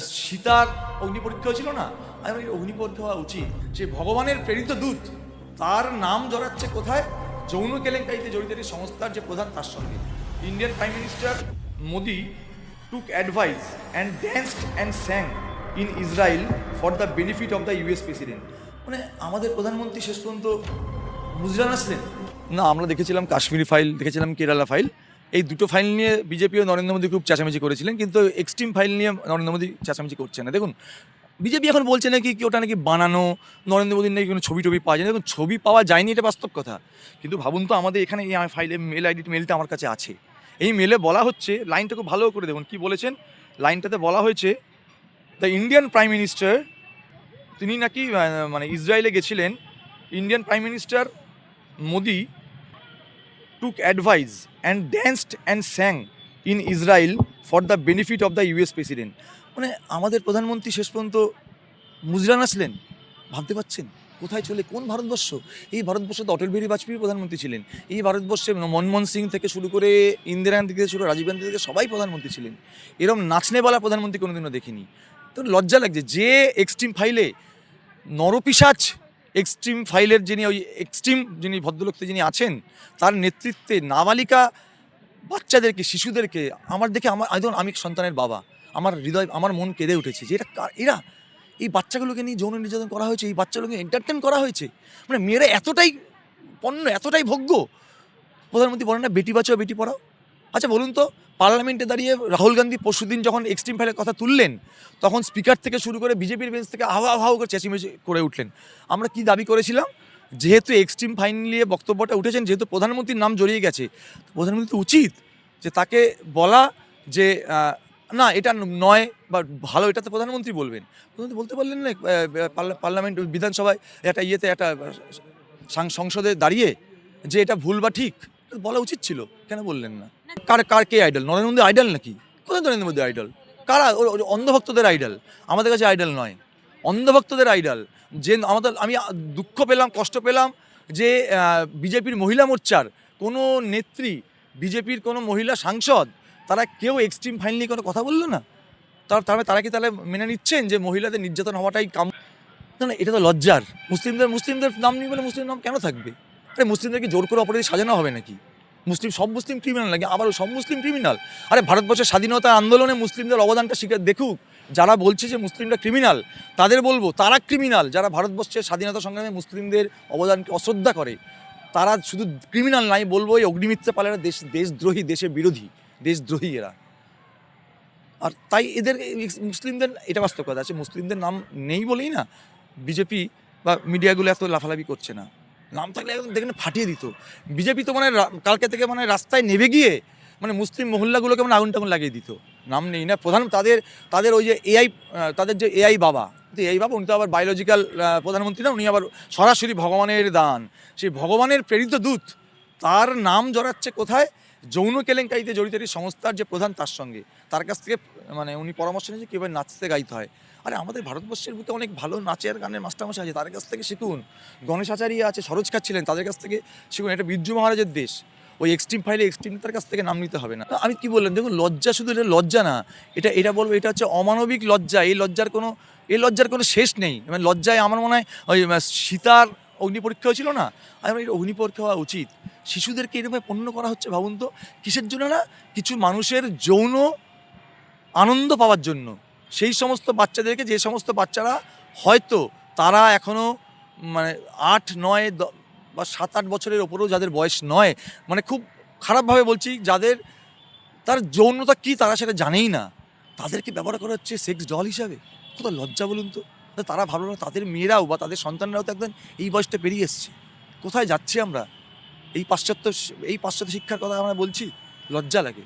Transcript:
সীতার অগ্নি পরীক্ষা ছিল না? আমি বলি, অগ্নি পরীক্ষা হওয়া উচিত। যে ভগবানের প্রেরিত দূত তার নাম জড়াচ্ছে কোথায়? যৌন কেলেঙ্কারিতে জড়িত একটি সংস্থার যে প্রধান তার সঙ্গে। Indian prime minister Modi took advice and danced and sang in Israel for the benefit of the US president মানে আমাদের প্রধানমন্ত্রী শেষ পর্যন্ত মুজরান আসলেন না আমরা দেখেছিলাম কাশ্মীরি ফাইল দেখেছিলাম কেরালা ফাইল এই দুটো ফাইল নিয়ে বিজেপি ও নরেন্দ্র মোদী খুব চেঁচামেচি করেছিলেন, কিন্তু এক্সট্রিম ফাইল নিয়ে নরেন্দ্র মোদী চেঁচামেচি করছে না। দেখুন, বিজেপি এখন বলছে নাকি কি ওটা নাকি বানানো, নরেন্দ্র মোদীর নাকি কোনো ছবি টবি পাওয়া যায় না। দেখুন, ছবি পাওয়া যায়নি, এটা বাস্তব কথা। কিন্তু ভাবুন তো, আমাদের এখানে এই ফাইলে মেল আইডি, মেলটা আমার কাছে আছে। এই মেলে বলা হচ্ছে, লাইনটা খুব ভালো করে দেখুন, কি বলেছেন? লাইনটাতে বলা হয়েছে দ্য ইন্ডিয়ান প্রাইম মিনিস্টার তিনি নাকি মানে ইসরায়েলে গেছিলেন Indian prime minister Modi took advice and danced and sang in Israel for the benefit of the US president মানে আমাদের প্রধানমন্ত্রী শেষ পর্যন্ত মুজরান আসলেন, ভাবতে পারছেন কোথায় চলে, কোন ভারতবর্ষ? এই ভারতবর্ষে তো অটল বিহারী বাজপেয়ী প্রধানমন্ত্রী ছিলেন। এই ভারতবর্ষে মনমোহন সিং থেকে শুরু করে ইন্দিরা গান্ধী থেকে শুরু রাজীব গান্ধী থেকে সবাই প্রধানমন্ত্রী ছিলেন। এরকম নাচনেওয়ালা প্রধানমন্ত্রী কোনোদিনও দেখিনি। তো লজ্জা লাগছে যে এক্সট্রিম ফাইলে নরপিসাচ এক্সট্রিম ফাইলের যিনি ওই এক্সট্রিম যিনি ভদ্রলোকতে যিনি আছেন, তার নেতৃত্বে নাবালিকা বাচ্চাদেরকে, শিশুদেরকে, আমার দেখে আমার একদম আমি সন্তানের বাবা, আমার হৃদয়, আমার মন কেঁদে উঠেছে যে এটা এরা এই বাচ্চাগুলোকে নিয়ে যৌন নির্যাতন করা হয়েছে, এই বাচ্চাগুলোকে এন্টারটেন করা হয়েছে। মানে মেয়েরা এতটাই পণ্য, এতটাই ভোগ্য। প্রধানমন্ত্রী বলেন না, বেটি বাঁচাও, বেটি পড়াও। আচ্ছা বলুন তো, পার্লামেন্টে দাঁড়িয়ে রাহুল গান্ধী পরশুদিন যখন এক্সট্রিম ফাইলের কথা তুললেন, তখন স্পিকার থেকে শুরু করে বিজেপির বেঞ্চ থেকে হাওয়া হাওয়া করে চেঁচিমেচি করে উঠলেন। আমরা কি দাবি করেছিলাম? যেহেতু এক্সট্রিম ফাইন নিয়ে বক্তব্যটা উঠেছেন, যেহেতু প্রধানমন্ত্রীর নাম জড়িয়ে গেছে, প্রধানমন্ত্রী তো উচিত যে তাকে বলা যে না, এটা নয় বা ভালো, এটা তো প্রধানমন্ত্রী বলবেন। প্রধানমন্ত্রী বলতে পারলেন না পার্লামেন্ট, বিধানসভায় একটা ইয়েতে, একটা সংসদে দাঁড়িয়ে যে এটা ভুল বা ঠিক। বলা উচিত ছিল, কেন বললেন না? কার কার কে আইডল নরেন্দ্র মোদী আইডল নাকি? কোথায় নরেন্দ্র মোদী আইডল কারা অন্ধভক্তদের আইডল আমাদের কাছে আইডল নয়। অন্ধভক্তদের আইডল যে, আমাদের, আমি দুঃখ পেলাম, কষ্ট পেলাম যে বিজেপির মহিলা মোর্চার কোনো নেত্রী, বিজেপির কোনো মহিলা সাংসদ, তারা কেউ এক্সট্রিম ফাইন নিয়ে কোনো কথা বলল না? তার তাহলে তারা কি তাহলে মেনে নিচ্ছেন যে মহিলাদের নির্যাতন হওয়াটাই কাম না, এটা তো লজ্জার। মুসলিমদের মুসলিমদের নাম নিয়ে বলে মুসলিম নাম কেন থাকবে? আরে মুসলিমদের কি জোর করে অপরাধী সাজানো হবে নাকি? মুসলিম, সব মুসলিম ক্রিমিনাল নাকি? আবার সব মুসলিম ক্রিমিনাল আরে ভারতবর্ষের স্বাধীনতা আন্দোলনে মুসলিমদের অবদানটা স্বীকার দেখুক, যারা বলছে যে মুসলিমরা ক্রিমিনাল তাদের বলব, তারা ক্রিমিনাল যারা ভারতবর্ষের স্বাধীনতা সংগ্রামে মুসলিমদের অবদানকে অশ্রদ্ধা করে, তারা শুধু ক্রিমিনাল নাই, বলব এই অগ্নিমিত্রা পালেরা দেশ, দেশদ্রোহী, দেশের বিরোধী, দেশদ্রোহী এরা। আর তাই এদের মুসলিমদের, এটা বাস্তব কথা আছে মুসলিমদের নাম নেই বলেই না, বিজেপি বা মিডিয়াগুলো এত লাফালাফি করছে না। নাম থাকলে একদম দেখেন ফাটিয়ে দিত। বিজেপি তো মানে কালকে থেকে মানে রাস্তায় নেমে গিয়ে মানে মুসলিম মহল্লাগুলোকে মানে আগুন টাগুন লাগিয়ে দিত। নাম নেই না। প্রধান তাদের তাদের ওই যে এআই তাদের যে এআই বাবা তো এআই বাবা, উনি তো আবার বায়োলজিক্যাল প্রধানমন্ত্রী না, উনি আবার সরাসরি ভগবানের দান। সেই ভগবানের প্রেরিত দূত, তার নাম জড়াচ্ছে কোথায়? যৌন কেলেঙ্কারিতে জড়িত একটি সংস্থার যে প্রধান, তার সঙ্গে। তার কাছ থেকে মানে উনি পরামর্শ নিয়েছে কীভাবে নাচতে গাইতে হয়। আরে আমাদের ভারতবর্ষের বুকে অনেক ভালো নাচের গানের মাস্টারমশাই আছে তাদের কাছ থেকে শিখুন। গণেশ আচার্য আছে সরোজ ছিলেন তাদের কাছ থেকে শিখুন। এটা বিরজু মহারাজের দেশ। ওই এক্সট্রিম ফাইলে এক্সট্রিম তার কাছ থেকে নাম নিতে হবে না। আমি কি বললাম দেখুন লজ্জা শুধু এটা লজ্জা না এটা এটা বলব এটা হচ্ছে অমানবিক লজ্জা। এই লজ্জার কোনো এই লজ্জার কোনো শেষ নেই। মানে লজ্জায় আমার মনে হয় ওই সীতার অগ্নি পরীক্ষা হয়েছিল না। আমি বলি, এটা অগ্নি পরীক্ষা হওয়া উচিত। শিশুদেরকে এরকম পণ্য করা হচ্ছে ভাবুন তো কিসের জন্য না? কিছু মানুষের যৌন আনন্দ পাওয়ার জন্য। সেই সমস্ত বাচ্চাদেরকে, যে সমস্ত বাচ্চারা হয়তো তারা এখনও মানে আট, নয় বা সাত, আট বছরের ওপরেও যাদের বয়স নয় মানে খুব খারাপভাবে বলছি, যাদের তার যৌনতা কী তারা সেটা জানেই না। তাদেরকে ব্যবহার করা হচ্ছে সেক্স ডল হিসাবে? কত লজ্জা বলুন তো। তারা ভাবলো না, তাদের মেয়েরাও বা তাদের সন্তানরাও তো একদম এই বয়সটা পেরিয়ে এসছে। কোথায় যাচ্ছি আমরা? এই পাশ্চাত্য এই পাশ্চাত্য শিক্ষার কথা আমরা বলছি, লজ্জা লাগে।